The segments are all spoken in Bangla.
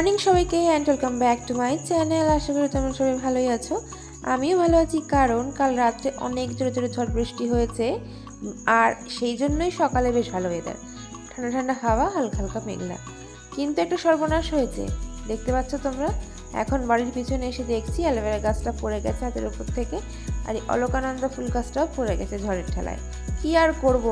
মর্নিং সবাইকে and welcome back to my channel আশা করি তোমরা সবাই ভালোই আছো। আমিও ভালো আছি কারণ কাল রাত্রে অনেক জোরে জোরে ঝড় বৃষ্টি হয়েছে। আর সেই জন্যই সকালে বেশ ভালো ওয়েদার ঠান্ডা ঠান্ডা হাওয়া, হালকা হালকা মেঘলা। কিন্তু একটা সর্বনাশ হয়েছে। দেখতে পাচ্ছ তোমরা? এখন বাড়ির পিছনে এসে দেখছি অ্যালোভেরা গাছটা পড়ে গেছে হাতের উপর থেকে। আর এই অলকানন্দা ফুল গাছটাও পড়ে গেছে ঝড়ের ঠেলায়। কি আর করব?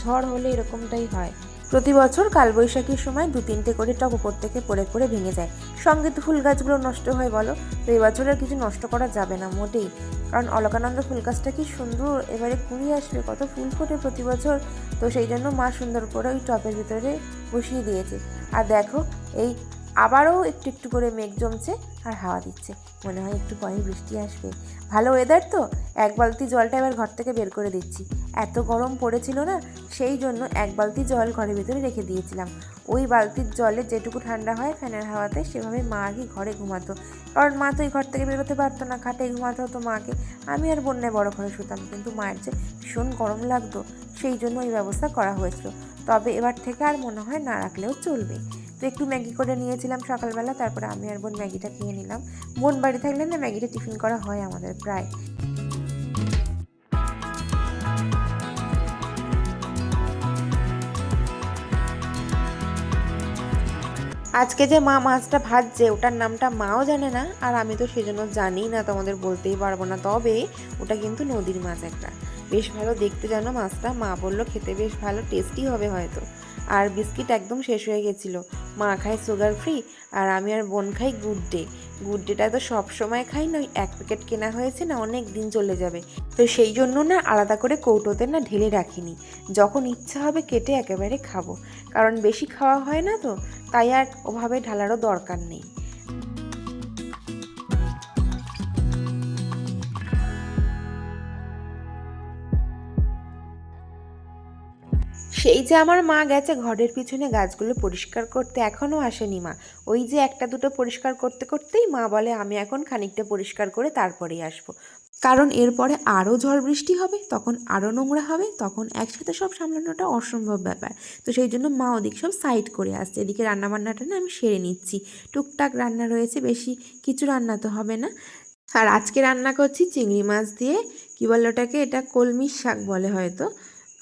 ঝড় হলে এরকমটাই হয়। প্রতি বছর কালবৈশাখীর সময় দু তিনটে করে টব উপর থেকে পড়ে পড়ে ভেঙে যায়। সঙ্গে তো ফুল গাছগুলো নষ্ট হয় বলো। তো এবছর আর কিছু নষ্ট করা যাবে না মোটেই। কারণ অলকানন্দ ফুল গাছটা কি সুন্দর, এবারে কুড়ি আসবে, কত ফুল ফোটে প্রতি বছর। তো সেই জন্য মা সুন্দর করে ওই টপের ভিতরে বসিয়ে দিয়েছে। আর দেখো, এই আবারও একটু একটু করে মেঘ জমছে আর হাওয়া দিচ্ছে। মনে হয় একটু পরে বৃষ্টি আসবে। ভালো ওয়েদার তো? এক বালতি জলটা এবার ঘর থেকে বের করে দিচ্ছি। এত গরম পড়েছিল না, সেই জন্য এক বালতি জল ঘরের ভিতরে রেখে দিয়েছিলাম। ওই বালতির জলে যেটুকু ঠান্ডা হয় ফ্যানের হাওয়াতে সেভাবে মা আর ঘরে ঘুমাতো? কারণ মা তো এই ঘর থেকে বেরোতে পারতো না, খাটে ঘুমাতে হতো মাকে। আমি আর বন্যায় বড় ঘরে শুতাম, কিন্তু মায়ের যে ভীষণ গরম লাগতো, সেই জন্য এই ব্যবস্থা করা হয়েছিল। তবে এবার থেকে আর মনে হয় না রাখলেও চলবে। তো একটু ম্যাগি করে নিয়েছিলাম সকালবেলা, তারপরে আমি আর বোন ম্যাগিটা খেয়ে নিলাম। বোন বাড়ি থাকলে না ম্যাগিটা টিফিন করা হয় আমাদের প্রায়। আজকে যে মা মাছটা ভাজছে, ওটার নামটা মাও জানে না, আর আমি তো সেজন্য জানি না, তোমাদের বলতেই পারব না। তবে ওটা কিন্তু নদীর মাছ একটা। বেশ ভালো দেখতে জানো মাছটা। মা বলল খেতে বেশ ভালো টেস্টি হবে হয়তো। আর বিস্কিট একদম শেষ হয়ে গেছিল। মা খায় সুগার ফ্রি আর আমি আর বোন খাই গুড ডে গুড ডেটা তো সব সময় খাই না এক প্যাকেট কেনা হয়েছে না, অনেক দিন চলে যাবে। তো সেই জন্য না আলাদা করে কৌটোতে না ঢেলে রাখিনি। যখন ইচ্ছা হবে কেটে একেবারে খাব। কারণ বেশি খাওয়া হয় না তো, তাই আর ওভাবে ঢালারও দরকার নেই। সেই যে আমার মা গেছে, ঘরের পিছনে গাছগুলো পরিষ্কার করতে এখনও আসেনি মা। ওই যে একটা দুটো পরিষ্কার করতে করতেই মা বলে, আমি এখন খানিকটা পরিষ্কার করে তারপরেই আসব। কারণ এরপরে আরও ঝড় বৃষ্টি হবে, তখন আরও নোংরা হবে, তখন একসাথে সব সামলানোটা অসম্ভব ব্যাপার। তো সেই জন্য মা ওদিক সব সাইড করে আসছে। এদিকে রান্নাবান্নাটা না আমি সেরে নিচ্ছি। টুকটাক রান্না রয়েছে, বেশি কিছু রান্না তো হবে না। আর আজকে রান্না করছি চিংড়ি মাছ দিয়ে, কী বলে ওটাকে? এটা কলমির শাক বলে হয়তো।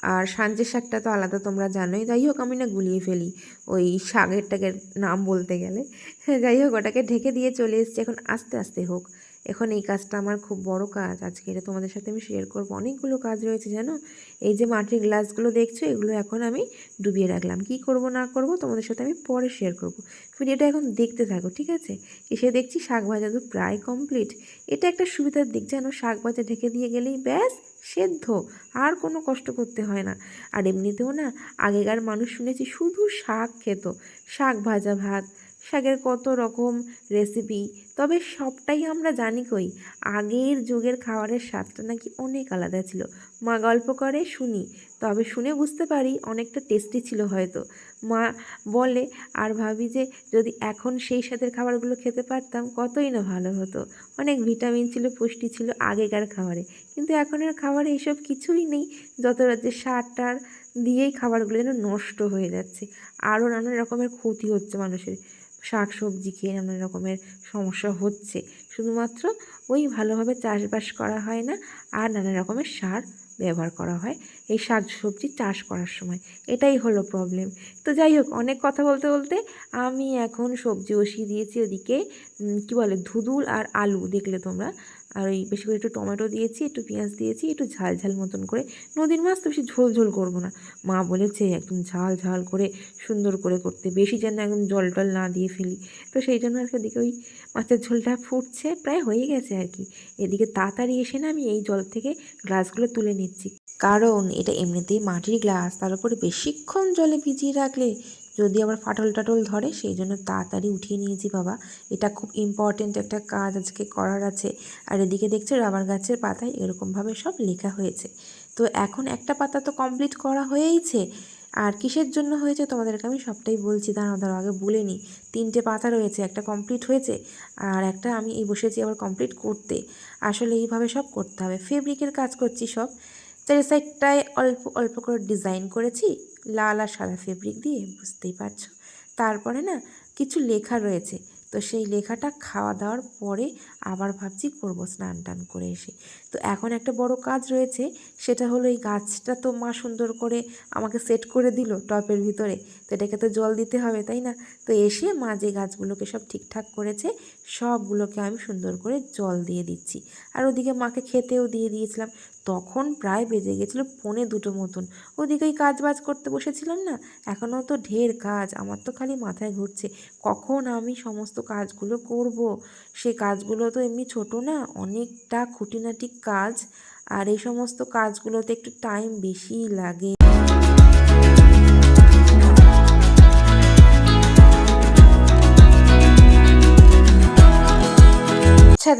আর সাঞ্জের শাকটা তো আলাদা, তোমরা জানোই। যাই হোক, আমি না গুলিয়ে ফেলি ওই শাকেরটাকে নাম বলতে গেলে। যাই হোক, ওটাকে ঢেকে দিয়ে চলে এসছি। এখন আস্তে আস্তে হোক। এখন এই কাজটা আমার খুব বড় কাজ। আজকে এটা তোমাদের সাথে আমি শেয়ার করব। অনেকগুলো কাজ রয়েছে, জানো? এই যে মাটির গ্লাসগুলো দেখছ, এগুলো এখন আমি ডুবিয়ে রাখলাম। কি করব, না করব, তোমাদের সাথে আমি পরে শেয়ার করব। ভিডিওটা এখন দেখতে থাকো, ঠিক আছে? এসে দেখছি শাক ভাজা তো প্রায় কমপ্লিট এটা একটা সুবিধার দিক যেন শাক ভাজা ঢেকে দিয়ে গেলেই ব্যাস, সেদ্ধ। আর কোনো কষ্ট করতে হয় না। আর এমনিতেও না, আগেকার মানুষ শুনেছি শুধু শাক খেত। শাক ভাজা ভাত শাকের কত রকম রেসিপি তবে সবটাই আমরা জানি কই? আগের যুগের খাবারের স্বাদটা নাকি অনেক আলাদা ছিল। মা গল্প করে, শুনি তবে শুনে বুঝতে পারি অনেকটা টেস্টি ছিল হয়তো। মা বলে, আর ভাবি যে যদি এখন সেই স্বাদের খাবারগুলো খেতে পারতাম, কতই না ভালো হতো। অনেক ভিটামিন ছিল, পুষ্টি ছিল আগেকার খাবারে। কিন্তু এখনের খাবারে এইসব কিছুই নেই। যত রাজ্যে সার টার দিয়েই খাবারগুলো যেন নষ্ট হয়ে যাচ্ছে। আরও নানা রকমের ক্ষতি হচ্ছে মানুষের। শাক সবজি খেয়ে নানা রকমের সমস্যা হচ্ছে। শুধুমাত্র ওই ভালোভাবে চাষবাস করা হয় না, আর নানা রকমের সার ব্যবহার করা হয় এই শাক সবজি চাষ করার সময়। এটাই হলো প্রবলেম তো যাই হোক, অনেক কথা বলতে বলতে আমি এখন সবজি বসিয়ে দিয়েছি, ওদিকে কি বলে, ধুদুল আর আলু, দেখলে তোমরা। আর ওই বেশি করে একটু টমেটো দিয়েছি, একটু পেঁয়াজ দিয়েছি, একটু ঝাল ঝাল মতন করে। নদীর মাছ তো বেশি ঝোল ঝোল করব না। মা বলেছে একদম ঝাল ঝাল করে, সুন্দর করে করতে। বেশি যেন একদম জল টল না দিয়ে ফেলি। তো সেই জন্য আর কি ওদিকে ওই মাছের ঝোলটা ফুটছে, প্রায় হয়ে গেছে আর কি। এদিকে তাড়াতাড়ি এসে না আমি এই জল থেকে গ্লাসগুলো তুলে নিচ্ছি। কারণ এটা এমনিতেই মাটির গ্লাস, তার উপরে বেশিক্ষণ জলে ভিজিয়ে রাখলে যদি আবার ফাটল টাটল ধরে, সেই জন্য তাড়াতাড়ি উঠিয়ে নিয়েছি বাবা। এটা খুব ইম্পর্টেন্ট একটা কাজ আজকে করার আছে। আর এদিকে দেখছ রাবার গাছের পাতায় এরকমভাবে সব লেখা হয়েছে। তো এখন একটা পাতা তো কমপ্লিট করা হয়েইছে। আর কিসের জন্য হয়েছে তোমাদেরকে আমি সবটাই বলছি, দাঁড়াও দাঁড়াও, আগে বলে নিই। তিনটে পাতা রয়েছে, একটা কমপ্লিট হয়েছে আর একটা আমি এই বসেছি আবার কমপ্লিট করতে। আসলে এইভাবে সব করতে হবে। ফেব্রিকের কাজ করছি সব। চারি সাইডটায় অল্প অল্প করে ডিজাইন করেছি, লাল আর সাদা ফেব্রিক দিয়ে, বুঝতেই পারছ। তারপরে না কিছু লেখা রয়েছে, তো সেই লেখাটা খাওয়া দাওয়ার পরে আবার ভাবছি করব স্নান টান করে এসে। তো এখন একটা বড় কাজ রয়েছে, সেটা হলো এই গাছটা তো মা সুন্দর করে আমাকে সেট করে দিল টপের ভিতরে, তো এটাকে তো জল দিতে হবে, তাই না? তো এসে মা যে গাছগুলোকে সব ঠিকঠাক করেছে সবগুলোকে আমি সুন্দর করে জল দিয়ে দিচ্ছি। আর ওদিকে মাকে খেতেও দিয়ে দিয়েছিলাম। তখন প্রায় বেজে গেছিল পৌনে দুটো মতন। ওদিকে ওই কাজ বাজ করতে বসেছিলাম না, এখনও তো ঢের কাজ, আমার তো খালি মাথায় ঘুরছে। কখন আমি সমস্ত কাজগুলো করব? সে কাজগুলো তো এমনি ছোট না, অনেকটা খুঁটিনাটি কাজ। আর এই সমস্ত কাজগুলোতে একটু টাইম বেশিই লাগে।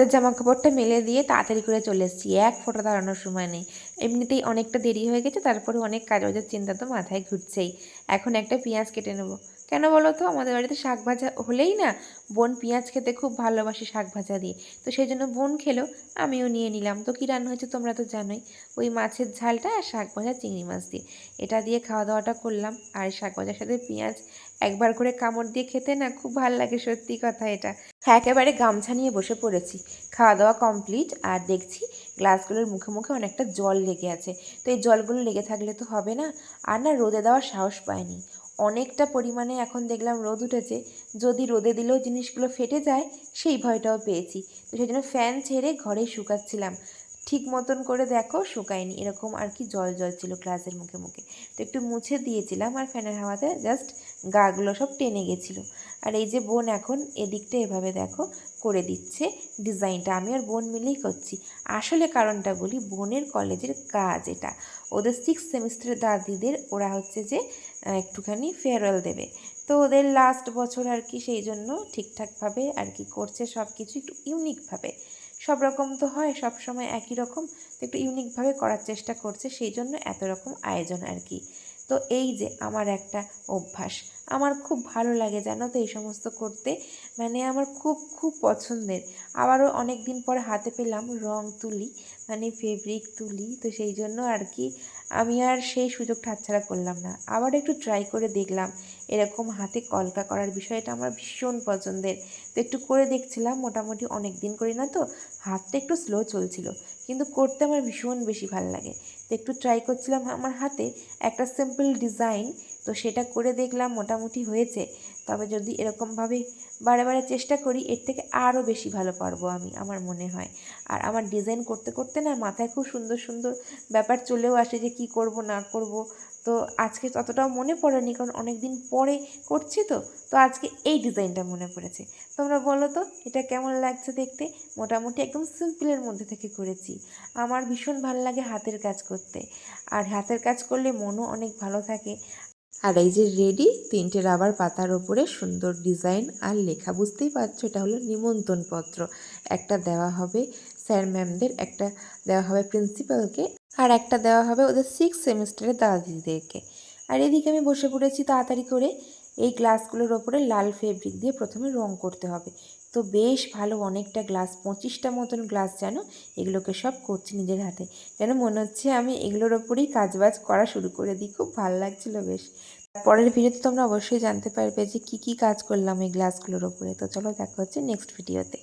ছাদের জামা কাপড়টা মেলে দিয়ে তাড়াতাড়ি করে চলে এসেছি। এক ফোঁটা দাঁড়ানোর সময় নেই। এমনিতেই অনেকটা দেরি হয়ে গেছে, তারপরে অনেক কাজ চিন্তা তো মাথায় ঘুরছেই। এখন একটা পেঁয়াজ কেটে নেব। কেন বলো তো? আমাদের বাড়িতে শাক ভাজা হলেই না, বোন পেঁয়াজ খেতে খুব ভালোবাসে শাক ভাজা দিয়ে। তো সেই জন্য বোন খেলো, আমিও নিয়ে নিলাম। তো কী রান্না হয়েছে তোমরা তো জানোই, ওই মাছের ঝালটা আর শাক ভাজা চিংড়ি মাছ দিয়ে। এটা দিয়ে খাওয়া দাওয়াটা করলাম। আর শাক ভাজার সাথে পেঁয়াজ একবার করে কামড় দিয়ে খেতে না খুব ভালো লাগে, সত্যি কথা এটা। একেবারে গামছা নিয়ে বসে পড়েছি। খাওয়া দাওয়া কমপ্লিট আর দেখছি গ্লাসগুলোর মুখে মুখে অনেকটা জল লেগে আছে। তো এই জলগুলো লেগে থাকলে তো হবে না। আর না রোদে দেওয়ার সাহস পায়নি অনেকটা পরিমাণে এখন দেখলাম রোদ উঠেছে। যদি রোদে দিলেও জিনিসগুলো ফেটে যায়, সেই ভয়টাও পেয়েছি। তো সেই জন্য ফ্যান ছেড়ে ঘরেই শুকাচ্ছিলাম। ঠিক মতন করে দেখো, শুকায়নি। এরকম আর কি জল জল ছিল গ্লাসের মুখে মুখে। তো একটু মুছে দিয়েছিলাম, আর ফ্যানের হাওয়াতে জাস্ট গাগুলো সব টেনে গেছিল। আর এই যে বোন এখন এদিকটা এভাবে দেখো করে দিচ্ছে ডিজাইনটা। আমি আর বোন মিলেই করছি। আসলে কারণটা বলি, বোনের কলেজের কাজ এটা। ওদের সিক্স সেমিস্টারের দাদিদের ওরা হচ্ছে যে একটুখানি ফেয়ারওয়েল দেবে। তো ওদের লাস্ট বছর আর কি সেই জন্য ঠিকঠাকভাবে আর কি করছে সব কিছু একটু ইউনিকভাবে সব রকম তো হয়, সব সময় একই রকম। তো একটু ইউনিকভাবে করার চেষ্টা করছে, সেই জন্য এত রকম আয়োজন আর কি। তো এই যে আমার একটা অভ্যাস। আমার খুব ভালো লাগে, জানো তো এই সমস্ত করতে। মানে আমার খুব খুব পছন্দের। আবারও অনেক দিন পরে হাতে পেলাম রং তুলি মানে ফেব্রিক তুলি, তো সেই জন্য আর কি আমি আর সেই সুযোগটা হাতছাড়া করলাম না। আবার একটু ট্রাই করে দেখলাম, এরকম হাতে কলকা করার বিষয়টা আমার ভীষণ পছন্দের। তো একটু করে দেখছিলাম, মোটামুটি অনেক দিন করি না তো, হাতটা একটু স্লো চলছিল, কিন্তু করতে আমার ভীষণ বেশি ভালো লাগে। একটু ট্রাই করছিলাম আমার হাতে, একটা সিম্পল ডিজাইন তো সেটা করে দেখলাম মোটামুটি হয়েছে। তবে যদি এরকমভাবে বারে বারে চেষ্টা করি, এর থেকে আরও বেশি ভালো পারব আমি, আমার মনে হয়। আর আমার ডিজাইন করতে করতে না মাথায় খুব সুন্দর সুন্দর ব্যাপার চলেও আসে যে কি করব, না করব তো আজকে ততটাও মনে পড়েনি কারণ অনেক দিন পরে করছি তো তো আজকে এই ডিজাইনটা মনে পড়েছে। তোমরা বলো তো, এটা কেমন লাগছে দেখতে? মোটামুটি একদম সিম্পলের মধ্যে থেকে করেছি। আমার ভীষণ ভালো লাগে হাতের কাজ করতে। আর হাতের কাজ করলে মনও অনেক ভালো থাকে। আর এই যে রেডি, তিনটে রাবার পাতার ওপরে সুন্দর ডিজাইন আর লেখা বুঝতেই পারছ, এটা হলো নিমন্ত্রণ পত্র একটা দেওয়া হবে স্যার ম্যামদের, একটা দেওয়া হবে প্রিন্সিপালকে। আর একটা দেওয়া হবে ওদের সিক্স সেমিস্টারের দাদা দিদিদেরকে। আর এদিকে আমি বসে পড়েছি তাড়াতাড়ি করে, এই গ্লাসগুলোর ওপরে লাল ফেব্রিক দিয়ে প্রথমে রং করতে হবে। তো বেশ ভালো অনেকটা গ্লাস পঁচিশটা মতন গ্লাস যেন এগুলোকে সব করছি নিজের হাতে। যেন মনে হচ্ছে আমি এগুলোর ওপরেই কাজবাজ করা শুরু করে দিই, খুব ভালো লাগছিল বেশ। পরের ভিডিওতে তোমরা অবশ্যই জানতে পারবে যে কি কি কাজ করলাম এই গ্লাসগুলোর ওপরে। তো চলো দেখা হচ্ছে নেক্সট ভিডিওতে